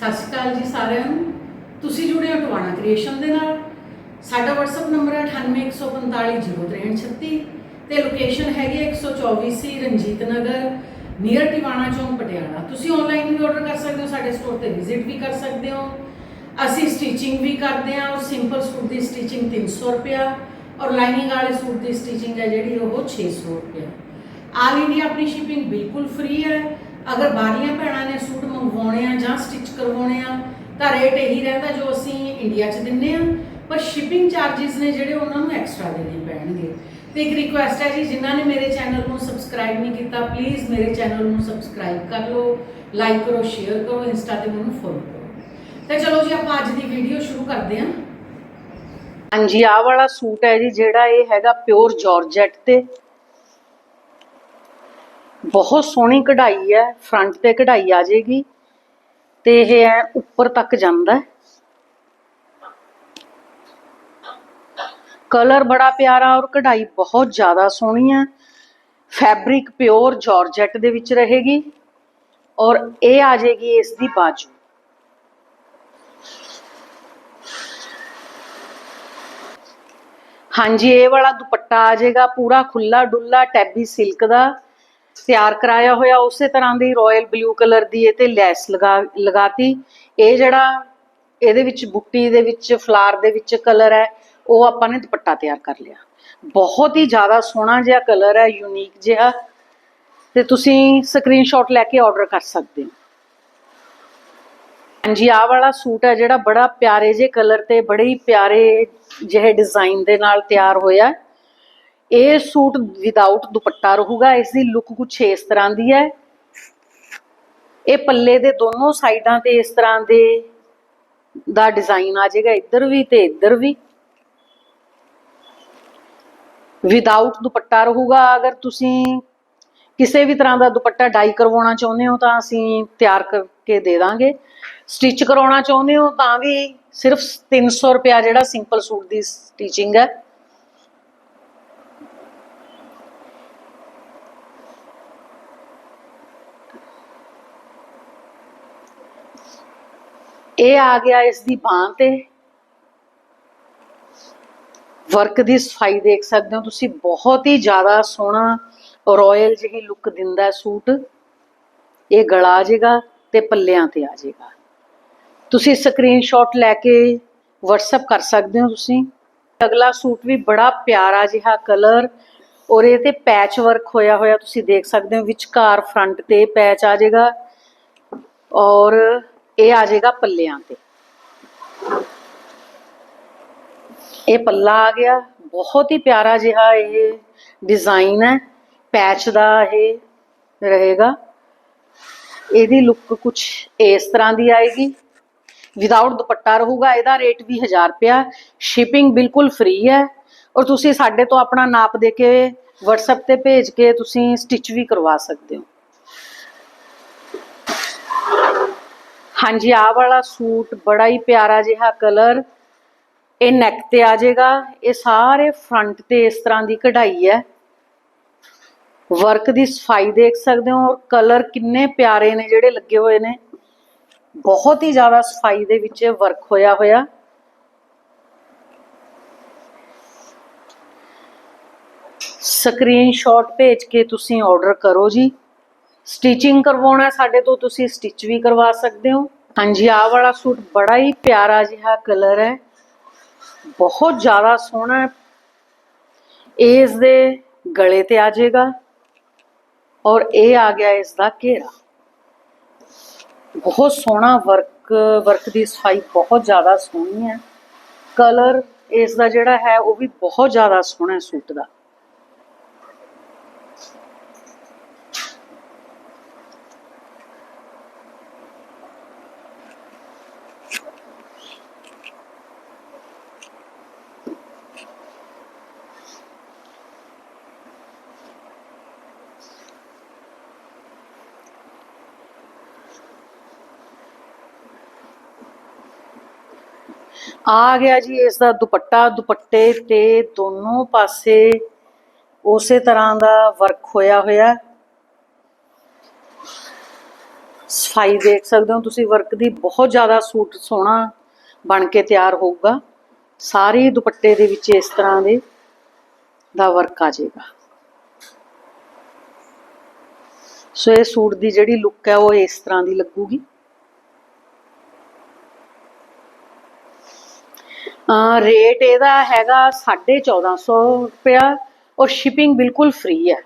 ਸਤਿ ਸ਼੍ਰੀ ਅਕਾਲ ਜੀ ਸਾਰਿਆਂ ਨੂੰ। ਤੁਸੀਂ ਜੁੜੇ ਹੋ ਟਵਾਣਾ ਕ੍ਰੀਏਸ਼ਨ ਦੇ ਨਾਲ। ਸਾਡਾ WhatsApp ਨੰਬਰ ਹੈ 9814506336 ਤੇ ਲੋਕੇਸ਼ਨ ਹੈਗੀ ਹੈ 124 ਸੀ ਰਣਜੀਤ ਨਗਰ ਨੀਅਰ ਟਿਵਾਣਾ ਚੌਂਕ, ਪਟਿਆਲਾ। ਤੁਸੀਂ ਆਨਲਾਈਨ ਵੀ ਆਰਡਰ ਕਰ ਸਕਦੇ ਹੋ, ਸਾਡੇ ਸਟੋਰ ਤੇ ਵਿਜ਼ਿਟ ਵੀ ਕਰ ਸਕਦੇ ਹੋ। ਅਸੀਂ ਸਟਿਚਿੰਗ ਵੀ ਕਰਦੇ ਹਾਂ ਔਰ ਸਿੰਪਲ ਸੂਟ ਦੀ ਸਟਿਚਿੰਗ 300 ਰੁਪਿਆ ਔਰ ਲਾਈਨਿੰਗ ਵਾਲੇ ਸੂਟ ਦੀ ਸਟਿਚਿੰਗ ਹੈ ਜਿਹੜੀ ਉਹ 600 ਰੁਪਿਆ ਆਲ ਇੰਡੀਆ ਆਪਣੀ ਸ਼ਿਪਿੰਗ ਬਿਲਕੁਲ ਫ੍ਰੀ ਹੈ। ਅਗਰ ਬਾਹਰੀਆਂ ਭੈਣਾਂ ਨੇ ਸੂਟ ਮੰਗਵਾਉਣੇ ਆ ਜਾਂ ਸਟਿਚ ਕਰਵਾਉਣੇ ਆ ਤਾਂ ਰੇਟ ਇਹੀ ਰਹਿੰਦਾ ਜੋ ਅਸੀਂ ਇੰਡੀਆ 'ਚ ਦਿੰਨੇ ਆ, ਪਰ ਸ਼ਿਪਿੰਗ ਚਾਰजेस ਨੇ ਜਿਹੜੇ ਉਹਨਾਂ ਨੂੰ ਐਕਸਟਰਾ ਦੇਣੇ ਪੈਣਗੇ। ਤੇ ਇੱਕ ਰਿਕੁਐਸਟ ਹੈ ਜੀ, ਜਿਨ੍ਹਾਂ ਨੇ ਮੇਰੇ ਚੈਨਲ ਨੂੰ ਸਬਸਕ੍ਰਾਈਬ ਨਹੀਂ ਕੀਤਾ ਪਲੀਜ਼ ਮੇਰੇ ਚੈਨਲ ਨੂੰ ਸਬਸਕ੍ਰਾਈਬ ਕਰ ਲਓ ਲਾਈਕ ਕਰੋ ਸ਼ੇਅਰ ਕਰੋ ਇੰਸਟਾ ਤੇ ਮੈਨੂੰ ਫੋਲੋ ਕਰੋ। ਤੇ ਚਲੋ ਜੀ, ਆਪਾਂ ਅੱਜ ਦੀ ਵੀਡੀਓ ਸ਼ੁਰੂ ਕਰਦੇ ਹਾਂ। ਹਾਂਜੀ, ਆਹ ਵਾਲਾ ਸੂਟ ਹੈ ਜੀ, ਜਿਹੜਾ ਇਹ ਹੈਗਾ ਪਿਓਰ ਜਾਰਜੈਟ ਤੇ। ਬਹੁਤ ਸੋਹਣੀ ਕਢਾਈ ਹੈ ਫਰੰਟ ਤੇ ਕਢਾਈ ਆ ਜਾਏਗੀ ਤੇ ਇਹ ਹੈ ਉੱਪਰ ਤੱਕ ਜਾਂਦਾ ਹੈ। ਕਲਰ ਬੜਾ ਪਿਆਰਾ ਔਰ ਕਢਾਈ ਬਹੁਤ ਜ਼ਿਆਦਾ ਸੋਹਣੀ ਹੈ। ਫੈਬਰਿਕ ਪਿਓਰ ਜਾਰਜੈਟ ਦੇ ਵਿੱਚ ਰਹੇਗੀ ਔਰ ਇਹ ਆ ਜਾਏਗੀ ਇਸ ਦੀ ਬਾਜੂ। ਹਾਂਜੀ, ਇਹ ਵਾਲਾ ਦੁਪੱਟਾ ਆ ਜਾਏਗਾ ਪੂਰਾ ਖੁੱਲਾ ਡੁੱਲਾ ਟੈਬੀ ਸਿਲਕ ਦਾ। ਤਿਆਰ ਕਰਾਇਆ ਹੋਇਆ ਉਸੇ ਤਰ੍ਹਾਂ ਦੀ ਰਾਇਲ ਬਲੂ ਕਲਰ ਦੀ ਇਹ ਤੇ ਲੈਸ ਲਗਾ, ਲਗਾਤੀ। ਇਹ ਜਿਹੜਾ ਇਹਦੇ ਵਿੱਚ ਬੁੱਟੀ ਦੇ ਵਿੱਚ ਫਲਾਰ ਦੇ ਵਿੱਚ ਕਲਰ ਹੈ, ਉਹ ਆਪਾਂ ਨੇ ਦੁਪੱਟਾ ਤਿਆਰ ਕਰ ਲਿਆ। ਬਹੁਤ ਹੀ ਜ਼ਿਆਦਾ ਸੋਹਣਾ ਜਿਹਾ ਕਲਰ ਹੈ ਯੂਨੀਕ ਜਿਹਾ। ਤੇ ਤੁਸੀਂ ਸਕਰੀਨਸ਼ਾਟ ਲੈ ਕੇ ਆਰਡਰ ਕਰ ਸਕਦੇ ਹੋ। ਹਾਂਜੀ, ਆਹ ਵਾਲਾ ਸੂਟ ਹੈ ਜਿਹੜਾ ਬੜਾ ਪਿਆਰੇ ਜਿਹੇ ਕਲਰ ਤੇ, ਬੜੇ ਹੀ ਪਿਆਰੇ ਜਿਹੇ ਡਿਜ਼ਾਈਨ ਦੇ ਨਾਲ ਤਿਆਰ ਹੋਇਆ। ਇਹ ਸੂਟ ਵਿਦਆਊਟ ਦੁਪੱਟਾ ਰਹੂਗਾ ਇਸ ਦੀ ਲੁੱਕ ਕੁਛ ਇਸ ਤਰ੍ਹਾਂ ਦੀ ਹੈ। ਇਹ ਪੱਲੇ ਦੇ ਦੋਨੋਂ ਸਾਈਡਾਂ ਤੇ ਇਸ ਤਰ੍ਹਾਂ ਦੇ ਦਾ ਡਿਜ਼ਾਈਨ ਆ ਜਾਏਗਾ, ਇੱਧਰ ਵੀ ਤੇ ਇੱਧਰ ਵੀ। ਵਿਦਆਊਟ ਦੁਪੱਟਾ ਰਹੂਗਾ, ਅਗਰ ਤੁਸੀਂ ਕਿਸੇ ਵੀ ਤਰ੍ਹਾਂ ਦਾ ਦੁਪੱਟਾ ਡਾਈ ਕਰਵਾਉਣਾ ਚਾਹੁੰਦੇ ਹੋ, ਤਾਂ ਅਸੀਂ ਤਿਆਰ ਕਰਕੇ ਦੇ ਦਾਂਗੇ। ਸਟਿਚ ਕਰਾਉਣਾ ਚਾਹੁੰਦੇ ਹੋ, ਤਾਂ ਵੀ ਸਿਰਫ 300 ਰੁਪਿਆ ਜਿਹੜਾ ਸਿੰਪਲ ਸੂਟ ਦੀ ਸਟਿਚਿੰਗ ਹੈ। ਇਹ ਆ ਗਿਆ ਇਸ ਦੀ ਬਾਂਹ ਤੇ। ਵਰਕ ਦੀ ਸਫ਼ਾਈ ਦੇਖ ਸਕਦੇ ਹੋ ਤੁਸੀਂ, ਬਹੁਤ ਹੀ ਜ਼ਿਆਦਾ ਸੋਹਣਾ ਰਾਇਲ ਜਿਹੀ ਲੁੱਕ ਦਿੰਦਾ ਹੈ ਸੂਟ। ਇਹ ਗਲਾ ਆ ਜਾਏਗਾ ਤੇ ਪੱਲਿਆਂ ਤੇ ਆ ਜੇਗਾ। ਤੁਸੀਂ ਸਕਰੀਨਸ਼ਾਟ ਲੈ ਕੇ WhatsApp ਕਰ ਸਕਦੇ ਹੋ ਤੁਸੀਂ। ਅਗਲਾ ਸੂਟ ਵੀ ਬੜਾ ਪਿਆਰਾ ਜਿਹਾ ਕਲਰ ਔਰ ਇਹ ਤੇ ਪੈਚ ਵਰਕ ਹੋਇਆ ਹੋਇਆ ਤੁਸੀਂ ਦੇਖ ਸਕਦੇ ਹੋ, ਵਿਚਕਾਰ ਫਰੰਟ ਤੇ ਪੈਚ ਆ ਜਾਏਗਾ ਔਰ ਇਹ ਆ ਜਾਏਗਾ ਪੱਲਿਆਂ ਤੇ। ਇਹ ਪੱਲਾ ਆ ਗਿਆ। ਬਹੁਤ ਹੀ ਪਿਆਰਾ ਜਿਹਾ ਇਹ ਡਿਜ਼ਾਈਨ ਹੈ। ਪੈਚ ਦਾ ਇਹ ਰਹੇਗਾ। ਇਹਦੀ ਲੁੱਕ ਕੁਝ ਇਸ ਤਰ੍ਹਾਂ ਦੀ ਆਏਗੀ। ਵਿਦਆਊਟ ਦੁਪੱਟਾ ਰਹੂਗਾ। ਇਹਦਾ ਰੇਟ ਵੀ 1000 ਰੁਪਿਆ ਸ਼ਿਪਿੰਗ ਬਿਲਕੁਲ ਫ੍ਰੀ ਹੈ। ਔਰ ਤੁਸੀਂ ਸਾਡੇ ਤੋਂ ਆਪਣਾ ਨਾਪ ਦੇ ਕੇ WhatsApp ਤੇ ਭੇਜ ਕੇ ਤੁਸੀਂ ਸਟਿਚ ਵੀ ਕਰਵਾ ਸਕਦੇ ਹੋ। ਹਾਂਜੀ, ਆਹ ਵਾਲਾ ਸੂਟ ਬੜਾ ਹੀ ਪਿਆਰਾ ਜਿਹਾ ਕਲਰ, ਇਹ ਨੈਕ ਤੇ ਆ ਜਾਏਗਾ। ਇਹ ਸਾਰੇ ਫਰੰਟ ਤੇ ਇਸ ਤਰ੍ਹਾਂ ਦੀ ਕਢਾਈ ਹੈ। ਵਰਕ ਦੀ ਸਫ਼ਾਈ ਦੇਖ ਸਕਦੇ ਹੋ ਔਰ ਕਲਰ ਕਿੰਨੇ ਪਿਆਰੇ ਨੇ ਜਿਹੜੇ ਲੱਗੇ ਹੋਏ ਨੇ। ਬਹੁਤ ਹੀ ਜ਼ਿਆਦਾ ਸਫ਼ਾਈ ਦੇ ਵਿੱਚ ਵਰਕ ਹੋਇਆ ਹੋਇਆ। ਸਕਰੀਨਸ਼ਾਟ ਭੇਜ ਕੇ ਤੁਸੀਂ ਆਰਡਰ ਕਰੋ ਜੀ। ਸਟਿਚਿੰਗ ਕਰਵਾਉਣਾ ਸਾਡੇ ਤੋਂ ਤੁਸੀਂ ਸਟਿਚ ਵੀ ਕਰਵਾ ਸਕਦੇ ਹੋ। ਹਾਂਜੀ, ਆਹ ਵਾਲਾ ਸੂਟ ਬੜਾ ਹੀ ਪਿਆਰਾ ਜਿਹਾ ਕਲਰ ਹੈ। ਬਹੁਤ ਜ਼ਿਆਦਾ ਸੋਹਣਾ ਹੈ। ਇਹ ਇਸ ਦੇ ਗਲੇ ਤੇ ਆ ਜਾਏਗਾ ਔਰ ਇਹ ਆ ਗਿਆ ਇਸ ਦਾ ਘੇਰਾ। ਬਹੁਤ ਸੋਹਣਾ ਵਰਕ ਵਰਕ ਦੀ ਸਫ਼ਾਈ ਬਹੁਤ ਜ਼ਿਆਦਾ ਸੋਹਣੀ ਹੈ। ਕਲਰ ਇਸ ਦਾ ਜਿਹੜਾ ਹੈ, ਉਹ ਵੀ ਬਹੁਤ ਜ਼ਿਆਦਾ ਸੋਹਣਾ ਸੂਟ ਦਾ। ਆ ਗਿਆ ਜੀ ਇਸ ਦਾ ਦੁਪੱਟਾ, ਦੁਪੱਟੇ ਤੇ ਦੋਨੋਂ ਪਾਸੇ ਉਸੇ ਤਰ੍ਹਾਂ ਦਾ ਵਰਕ ਹੋਇਆ ਹੋਇਆ। ਸਫ਼ਾਈ ਦੇਖ ਸਕਦੇ ਹੋ ਤੁਸੀਂ, ਵਰਕ ਦੀ ਬਹੁਤ ਜ਼ਿਆਦਾ ਸੂਟ ਸੋਹਣਾ ਬਣ ਕੇ ਤਿਆਰ ਹੋਊਗਾ। ਸਾਰੇ ਦੁਪੱਟੇ ਦੇ ਵਿੱਚ ਇਸ ਤਰ੍ਹਾਂ ਦੇ ਦਾ ਵਰਕ ਆ ਜਾਏਗਾ। ਸੋ ਇਹ ਸੂਟ ਦੀ ਜਿਹੜੀ ਲੁੱਕ ਹੈ ਉਹ ਇਸ ਤਰ੍ਹਾਂ ਦੀ ਲੱਗੂਗੀ। ਰੇਟ ਇਹਦਾ ਹੈਗਾ 1450 ਰੁਪਇਆ ਔਰ ਸ਼ਿਪਿੰਗ ਬਿਲਕੁਲ ਫ੍ਰੀ ਹੈ।